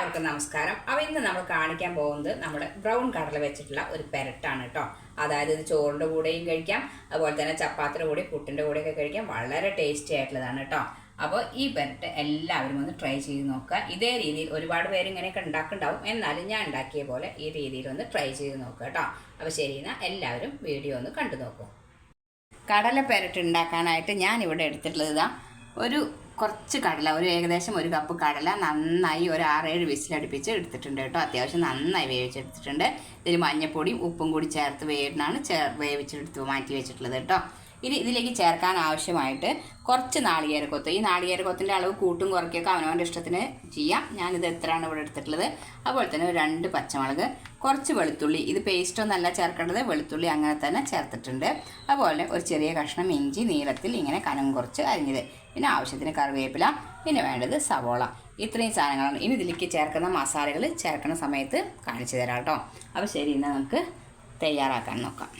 എല്ലാവർക്കും നമസ്കാരം. അപ്പോൾ ഇന്ന് നമ്മൾ കാണിക്കാൻ പോകുന്നത് നമ്മുടെ ബ്രൗൺ കടല വെച്ചിട്ടുള്ള ഒരു പെരട്ടാണ് കേട്ടോ അതായത് ഇത് ചോറിന്റെ കൂടെയും കഴിക്കാം അതുപോലെ തന്നെ ചപ്പാത്തിയുടെ കൂടെ പുട്ടിന്റെ കൂടെയൊക്കെ കഴിക്കാം. വളരെ ടേസ്റ്റി ആയിട്ടുള്ളതാണ് കേട്ടോ അപ്പോൾ ഈ പെരട്ട് എല്ലാവരും ഒന്ന് ട്രൈ ചെയ്ത് നോക്കുക. ഇതേ രീതിയിൽ ഒരുപാട് പേര് ഇങ്ങനെയൊക്കെ ഉണ്ടാക്കുന്നുണ്ടാവും. എന്നാലും ഞാൻ ഉണ്ടാക്കിയ പോലെ ഈ രീതിയിൽ ഒന്ന് ട്രൈ ചെയ്ത് നോക്കുക കേട്ടോ അപ്പോൾ ശരി എന്നാൽ എല്ലാവരും വീഡിയോ ഒന്ന് കണ്ടു നോക്കൂ. കടല പെരട്ട് ഉണ്ടാക്കാനായിട്ട് ഞാൻ ഇവിടെ എടുത്തിട്ടുള്ളത് ഒരു കുറച്ച് കടല ഒരു ഏകദേശം ഒരു കപ്പ് കടല നന്നായി ഒരു ആറേഴ് വിസിലടുപ്പിച്ച് എടുത്തിട്ടുണ്ട് കേട്ടോ. അത്യാവശ്യം നന്നായി വേവിച്ചെടുത്തിട്ടുണ്ട്. ഇതിൽ മഞ്ഞപ്പൊടിയും ഉപ്പും കൂടി ചേർത്ത് വേവിനാണ് ചേർ വേവിച്ചെടുത്ത് മാറ്റി വെച്ചിട്ടുള്ളത് കേട്ടോ. ഇനി ഇതിലേക്ക് ചേർക്കാൻ ആവശ്യമായിട്ട് കുറച്ച് നാളികേരക്കൊത്ത് ഈ നാളികേരക്കൊത്തിന്റെ അളവ് കൂട്ടും കുറയ്ക്കൊക്കെ അവനവന്റെ ഇഷ്ടത്തിന് ചെയ്യാം. ഞാനിത് എത്രയാണ് ഇവിടെ എടുത്തിട്ടുള്ളത്? അതുപോലെ തന്നെ രണ്ട് പച്ചമുളക് കുറച്ച് വെളുത്തുള്ളി. ഇത് പേസ്റ്റൊന്നല്ല ചേർക്കേണ്ടത് വെളുത്തുള്ളി അങ്ങനെ തന്നെ ചേർത്തിട്ടുണ്ട്. അതുപോലെ ഒരു ചെറിയ കഷ്ണം ഇഞ്ചി നീളത്തിൽ ഇങ്ങനെ കനം കുറച്ച് അരിഞ്ഞത്. പിന്നെ ആവശ്യത്തിന് കറിവേപ്പില പിന്നെ വേണ്ടത് സവോള. ഇത്രയും സാധനങ്ങളാണ്. ഇനി ഇതിലേക്ക് ചേർക്കുന്ന മസാലകൾ ചേർക്കുന്ന സമയത്ത് കാണിച്ചു തരാം കേട്ടോ. അപ്പോൾ ശരി എന്നാൽ നമുക്ക് തയ്യാറാക്കാൻ നോക്കാം.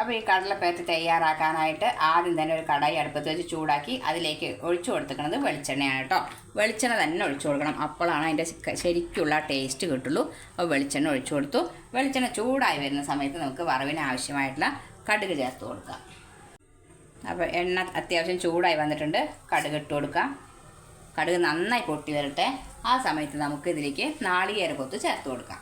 അപ്പോൾ ഈ കടലപ്പേറ്റ് തയ്യാറാക്കാനായിട്ട് ആദ്യം തന്നെ ഒരു കടായി അടുപ്പത്ത് വെച്ച് ചൂടാക്കി അതിലേക്ക് ഒഴിച്ചു കൊടുത്തിരിക്കുന്നത് വെളിച്ചെണ്ണയാണ് കേട്ടോ. വെളിച്ചെണ്ണ തന്നെ ഒഴിച്ചു കൊടുക്കണം. അപ്പോഴാണ് അതിന്റെ ശരിക്കുള്ള ടേസ്റ്റ് കിട്ടുള്ളൂ. അപ്പോൾ വെളിച്ചെണ്ണ ഒഴിച്ചു കൊടുത്തു. വെളിച്ചെണ്ണ ചൂടായി വരുന്ന സമയത്ത് നമുക്ക് വറവിന് ആവശ്യമായിട്ടുള്ള കടുക് ചേർത്ത് കൊടുക്കാം. അപ്പോൾ എണ്ണ അത്യാവശ്യം ചൂടായി വന്നിട്ടുണ്ട്. കടുക് ഇട്ട് കൊടുക്കാം. കടുക് നന്നായി പൊട്ടി വരട്ടെ. ആ സമയത്ത് നമുക്ക് ഇതിലേക്ക് നാളികേര കൊത്ത് ചേർത്ത് കൊടുക്കാം.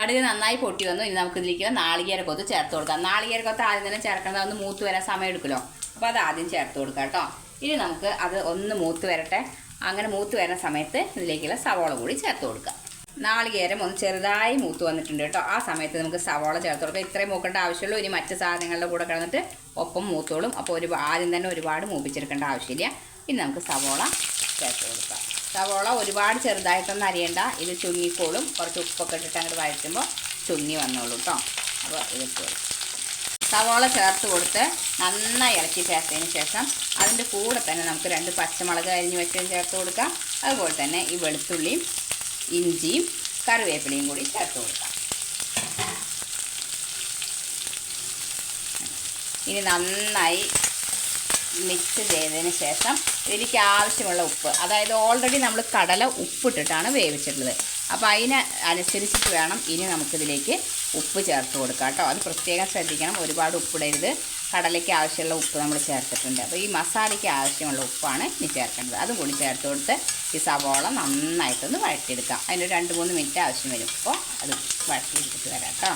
കടുക് നന്നായി പൊട്ടി വന്നു. ഇനി നമുക്ക് ഇതിലേക്ക് നാളികേര കൊത്ത് ചേർത്ത് കൊടുക്കാം. നാളികേര കൊത്ത് ആദ്യം തന്നെ ചേർക്കണം ഒന്ന് മൂത്ത് വരാൻ സമയം എടുക്കുമല്ലോ. അപ്പോൾ അത് ആദ്യം ചേർത്ത് കൊടുക്കാം കേട്ടോ. ഇനി നമുക്ക് അത് ഒന്ന് മൂത്ത് വരട്ടെ. അങ്ങനെ മൂത്ത് വരുന്ന സമയത്ത് ഇതിലേക്കുള്ള സവോള കൂടി ചേർത്ത് കൊടുക്കാം. നാളികേരം ഒന്ന് ചെറുതായി മൂത്ത് വന്നിട്ടുണ്ട് കേട്ടോ. ആ സമയത്ത് നമുക്ക് സവോള ചേർത്ത് കൊടുക്കാം. ഇത്രയും മൂക്കേണ്ട ആവശ്യമുള്ളൂ. ഇനി മറ്റ് സാധനങ്ങളുടെ കൂടെ കിടന്നിട്ട് ഒപ്പം മൂത്തോളും. അപ്പോൾ ഒരു ആദ്യം തന്നെ ഒരുപാട് മൂപ്പിച്ചെടുക്കേണ്ട ആവശ്യമില്ല. ഇനി നമുക്ക് സവോള ചേർത്ത് കൊടുക്കാം. സവോള ഒരുപാട് ചെറുതായിട്ടൊന്നും അരിയണ്ട. ഇത് ചുങ്ങിക്കോളും. കുറച്ച് ഉപ്പൊക്കെ ഇട്ടിട്ട് അങ്ങോട്ട് വഴറ്റുമ്പോൾ ചുങ്ങി വന്നോളൂ കേട്ടോ അപ്പോൾ ഇത് സവോള ചേർത്ത് കൊടുത്ത് നന്നായി ഇളക്കി ചേർത്തതിന് ശേഷം അതിന്റെ കൂടെ തന്നെ നമുക്ക് രണ്ട് പച്ചമുളക് അരിഞ്ഞ് വെച്ചതും ചേർത്ത് കൊടുക്കാം. അതുപോലെ തന്നെ ഈ വെളുത്തുള്ളിയും ഇഞ്ചിയും കറിവേപ്പിലയും കൂടി ചേർത്ത് കൊടുക്കാം. ഇനി നന്നായി മിക്സ് ചെയ്തതിന് ശേഷം ഇതിലേക്ക് ആവശ്യമുള്ള ഉപ്പ്. അതായത് ഓൾറെഡി നമ്മൾ കടല ഉപ്പിട്ടിട്ടാണ് വേവിച്ചിട്ടുള്ളത്. അപ്പോൾ അതിന് അനുസരിച്ചിട്ട് വേണം ഇനി നമുക്കിതിലേക്ക് ഉപ്പ് ചേർത്ത് കൊടുക്കാം കേട്ടോ. അത് പ്രത്യേകം ശ്രദ്ധിക്കണം. ഒരുപാട് ഉപ്പിടരുത്. കടലയ്ക്ക് ആവശ്യമുള്ള ഉപ്പ് നമ്മൾ ചേർത്തിട്ടുണ്ട്. അപ്പോൾ ഈ മസാലയ്ക്ക് ആവശ്യമുള്ള ഉപ്പാണ് ഇനി ചേർക്കേണ്ടത്. അതും കൂടി ചേർത്ത് കൊടുത്ത് ഈ സവോള നന്നായിട്ടൊന്ന് വഴറ്റിയെടുക്കാം. അതിന് രണ്ട് മൂന്ന് മിനിറ്റ് ആവശ്യം വരും. അപ്പോൾ അത് വഴറ്റിയെടുത്തിട്ട് വരാം കേട്ടോ.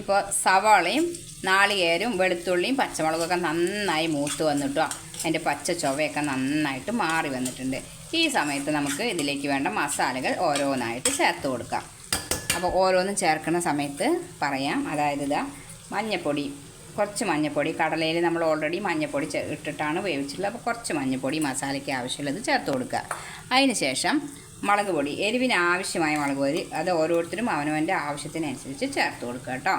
ഇപ്പോൾ സവാളയും നാളികേരും വെളുത്തുള്ളിയും പച്ചമുളകൊക്കെ നന്നായി മൂത്ത് വന്നിട്ടോ അതിന്റെ പച്ച ചൊവയൊക്കെ നന്നായിട്ട് മാറി വന്നിട്ടുണ്ട്. ഈ സമയത്ത് നമുക്ക് ഇതിലേക്ക് വേണ്ട മസാലകൾ ഓരോന്നായിട്ട് ചേർത്ത് കൊടുക്കാം. അപ്പോൾ ഓരോന്നും ചേർക്കുന്ന സമയത്ത് പറയാം. അതായത് ഇതാ മഞ്ഞപ്പൊടി കുറച്ച് മഞ്ഞപ്പൊടി. കടലയിൽ നമ്മൾ ഓൾറെഡി മഞ്ഞപ്പൊടി ഇട്ടിട്ടാണ് വേവിച്ചിട്ടുള്ളത് അപ്പോൾ കുറച്ച് മഞ്ഞപ്പൊടി മസാലയ്ക്ക് ആവശ്യമുള്ളത് ചേർത്ത് കൊടുക്കുക. അതിന് ശേഷം മുളക് പൊടി. എരിവിന് ആവശ്യമായ മുളക് പൊടി അത് ഓരോരുത്തരും അവനവന്റെ ആവശ്യത്തിനനുസരിച്ച് ചേർത്ത് കൊടുക്കുക കേട്ടോ.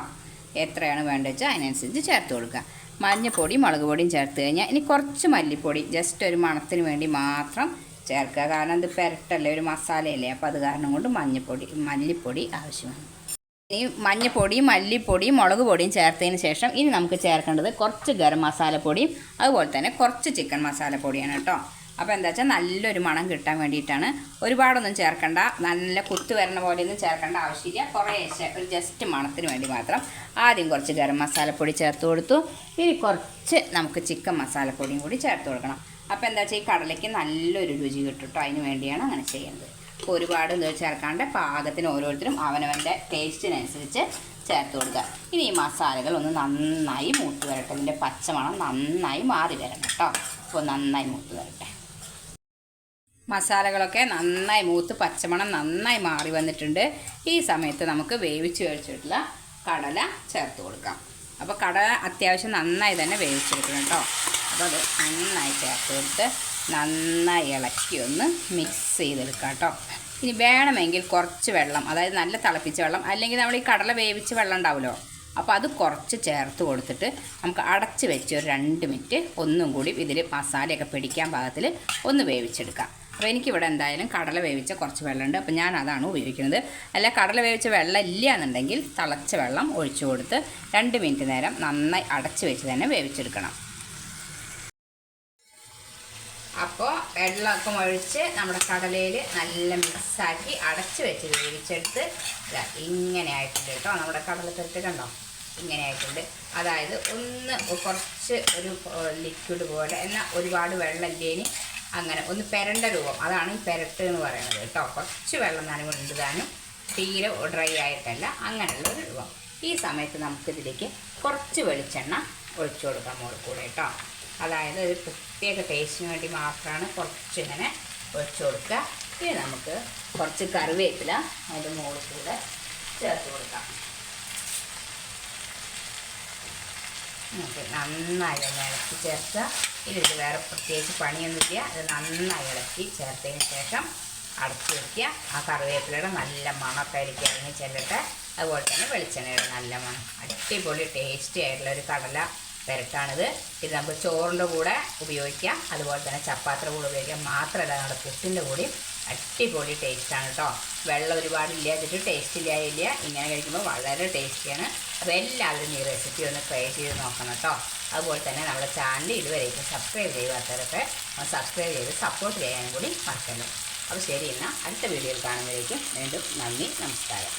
എത്രയാണ് വേണ്ടത് വെച്ചാൽ അതിനനുസരിച്ച് ചേർത്ത് കൊടുക്കുക. മഞ്ഞൾപ്പൊടി മുളക് പൊടിയും ചേർത്ത് കഴിഞ്ഞാൽ ഇനി കുറച്ച് മല്ലിപ്പൊടി ജസ്റ്റ് ഒരു മണത്തിന് വേണ്ടി മാത്രം ചേർക്കുക. കാരണം ഇത് പെരട്ടല്ലേ ഒരു മസാലയല്ലേ. അപ്പോൾ അത് കാരണം കൊണ്ട് മഞ്ഞപ്പൊടി മല്ലിപ്പൊടി ആവശ്യമാണ്. ഇനി മഞ്ഞൾപ്പൊടിയും മല്ലിപ്പൊടിയും മുളക് പൊടിയും ചേർത്തതിന് ശേഷം ഇനി നമുക്ക് ചേർക്കേണ്ടത് കുറച്ച് ഗരം മസാലപ്പൊടിയും അതുപോലെ തന്നെ കുറച്ച് ചിക്കൻ മസാലപ്പൊടിയാണ് കേട്ടോ. അപ്പോൾ എന്താ വെച്ചാൽ നല്ലൊരു മണം കിട്ടാൻ വേണ്ടിയിട്ടാണ്. ഒരുപാടൊന്നും ചേർക്കണ്ട. നല്ല കുത്ത് വരണ പോലെയൊന്നും ചേർക്കേണ്ട ആവശ്യമില്ല. കുറേശ്ശെ ഒരു ജസ്റ്റ് മണത്തിന് വേണ്ടി മാത്രം ആദ്യം കുറച്ച് ഗരം മസാലപ്പൊടി ചേർത്ത് കൊടുത്തു. ഇനി കുറച്ച് നമുക്ക് ചിക്കൻ മസാലപ്പൊടിയും കൂടി ചേർത്ത് കൊടുക്കണം. അപ്പോൾ എന്താ വെച്ചാൽ ഈ കടലയ്ക്ക് നല്ലൊരു രുചി കിട്ടും അതിന് വേണ്ടിയാണ് അങ്ങനെ ചെയ്യുന്നത്. അപ്പോൾ ഒരുപാട് ഇത് ചേർക്കാണ്ട് പാകത്തിന് ഓരോരുത്തരും അവനവന്റെ ടേസ്റ്റിനനുസരിച്ച് ചേർത്ത് കൊടുക്കുക. ഇനി ഈ മസാലകൾ ഒന്ന് നന്നായി മൂത്ത് വരട്ടെ. ഇതിന്റെ പച്ചമണം നന്നായി മാറി വരണം കേട്ടോ. അപ്പോൾ നന്നായി മൂത്ത് വരട്ടെ. മസാലകളൊക്കെ നന്നായി മൂത്ത് പച്ചമണം നന്നായി മാറി വന്നിട്ടുണ്ട്. ഈ സമയത്ത് നമുക്ക് വേവിച്ച് വെച്ചിട്ടുള്ള കടല ചേർത്ത് കൊടുക്കാം. അപ്പോൾ കടല അത്യാവശ്യം നന്നായി തന്നെ വേവിച്ചെടുക്കണം കേട്ടോ. അപ്പോൾ അത് നന്നായി ചേർത്ത് കൊടുത്ത് നന്നായി ഇളക്കി ഒന്ന് മിക്സ് ചെയ്തെടുക്കാം കേട്ടോ. ഇനി വേണമെങ്കിൽ കുറച്ച് വെള്ളം അതായത് നല്ല തിളപ്പിച്ച വെള്ളം അല്ലെങ്കിൽ നമ്മൾ ഈ കടല വേവിച്ച് വെള്ളം ഉണ്ടാവുമല്ലോ. അപ്പോൾ അത് കുറച്ച് ചേർത്ത് കൊടുത്തിട്ട് നമുക്ക് അടച്ച് വെച്ച് ഒരു രണ്ട് മിനിറ്റ് ഒന്നും കൂടി ഇതിൽ മസാലയൊക്കെ പിടിക്കാൻ പാകത്തിൽ ഒന്ന് വേവിച്ചെടുക്കാം. അപ്പോൾ എനിക്കിവിടെ എന്തായാലും കടല വേവിച്ച കുറച്ച് വെള്ളമുണ്ട്. അപ്പോൾ ഞാൻ അതാണ് ഉപയോഗിക്കുന്നത്. അല്ല കടല വേവിച്ച വെള്ളം ഇല്ല എന്നുണ്ടെങ്കിൽ തിളച്ച വെള്ളം ഒഴിച്ചു കൊടുത്ത് രണ്ട് മിനിറ്റ് നേരം നന്നായി അടച്ച് വെച്ച് തന്നെ വേവിച്ചെടുക്കണം. അപ്പോൾ വെള്ളമൊക്കെ ഒഴിച്ച് നമ്മുടെ കടലയിൽ നല്ല മിക്സാക്കി അടച്ച് വെച്ച് വേവിച്ചെടുത്ത് ഇങ്ങനെ ആയിട്ടുണ്ട് കേട്ടോ. നമ്മുടെ കടലപ്പെട്ട് കണ്ടോ? ഇങ്ങനെ ആയിട്ടുണ്ട്. അതായത് ഒന്ന് കുറച്ച് ഒരു ലിക്വിഡ് പോലെ. എന്നാൽ ഒരുപാട് വെള്ളം ഇല്ലേന് അങ്ങനെ ഒന്ന് പെരണ്ട രൂപം. അതാണ് ഈ പെരട്ട് എന്ന് പറയുന്നത് കേട്ടോ. കുറച്ച് വെള്ളം നനവ് താനും തീരെ ഡ്രൈ ആയിട്ടല്ല അങ്ങനെയുള്ള ഒരു രൂപം. ഈ സമയത്ത് നമുക്കിതിലേക്ക് കുറച്ച് വെളിച്ചെണ്ണ ഒഴിച്ചു കൊടുക്കാം മുകളിൽ കൂടെ കേട്ടോ. അതായത് ഒരു പ്രത്യേക ടേസ്റ്റിന് വേണ്ടി മാത്രമാണ് കുറച്ച് ഇങ്ങനെ ഒഴിച്ചു കൊടുക്കുക. ഇനി നമുക്ക് കുറച്ച് കറിവേപ്പില അതിന്റെ മുകളിൽ കൂടെ ചേർത്ത് കൊടുക്കാം. നന്നായി ഒന്ന് ഇളക്കി ചേർക്കുക. ഇതിൽ വേറെ പ്രത്യേകിച്ച് പണിയൊന്നുമില്ല. ഇത് നന്നായി ഇളക്കി ചേർത്തതിന് ശേഷം അടച്ചു വയ്ക്കുക ആ കറിവേപ്പിലയുടെ നല്ല മണമൊക്കെ ആയിരിക്കും ഇറങ്ങി ചെല്ലട്ടെ. അതുപോലെ തന്നെ വെളിച്ചെണ്ണയുടെ നല്ല മണം. അടിപൊളി ടേസ്റ്റി ആയിട്ടുള്ള ഒരു കടല പെരട്ടാണിത്. ഇത് നമുക്ക് ചോറിന്റെ കൂടെ ഉപയോഗിക്കാം. അതുപോലെ തന്നെ ചപ്പാത്തിയുടെ കൂടെ ഉപയോഗിക്കാം. മാത്രമല്ല നമ്മുടെ പുട്ടിന്റെ കൂടി അടിപൊളി ടേസ്റ്റാണ് കേട്ടോ വെള്ളം ഒരുപാട് ഇല്ലാതിട്ട് ടേസ്റ്റ് ഇല്ലായില്ല ഇങ്ങനെ കഴിക്കുമ്പോൾ വളരെ ടേസ്റ്റിയാണ് അപ്പോൾ എല്ലാവരും ഈ റെസിപ്പി ഒന്ന് ട്രൈ ചെയ്ത് നോക്കണം കേട്ടോ അതുപോലെ തന്നെ നമ്മുടെ ചാനൽ ഇതുവരേക്കും സബ്സ്ക്രൈബ് ചെയ്യാത്തവരൊക്കെ സബ്സ്ക്രൈബ് ചെയ്ത് സപ്പോർട്ട് ചെയ്യാനും കൂടി മറക്കല്ലോ. അപ്പോൾ ശരി എന്നാൽ അടുത്ത വീഡിയോയിൽ കാണുമ്പോഴേക്കും വീണ്ടും നന്ദി നമസ്കാരം.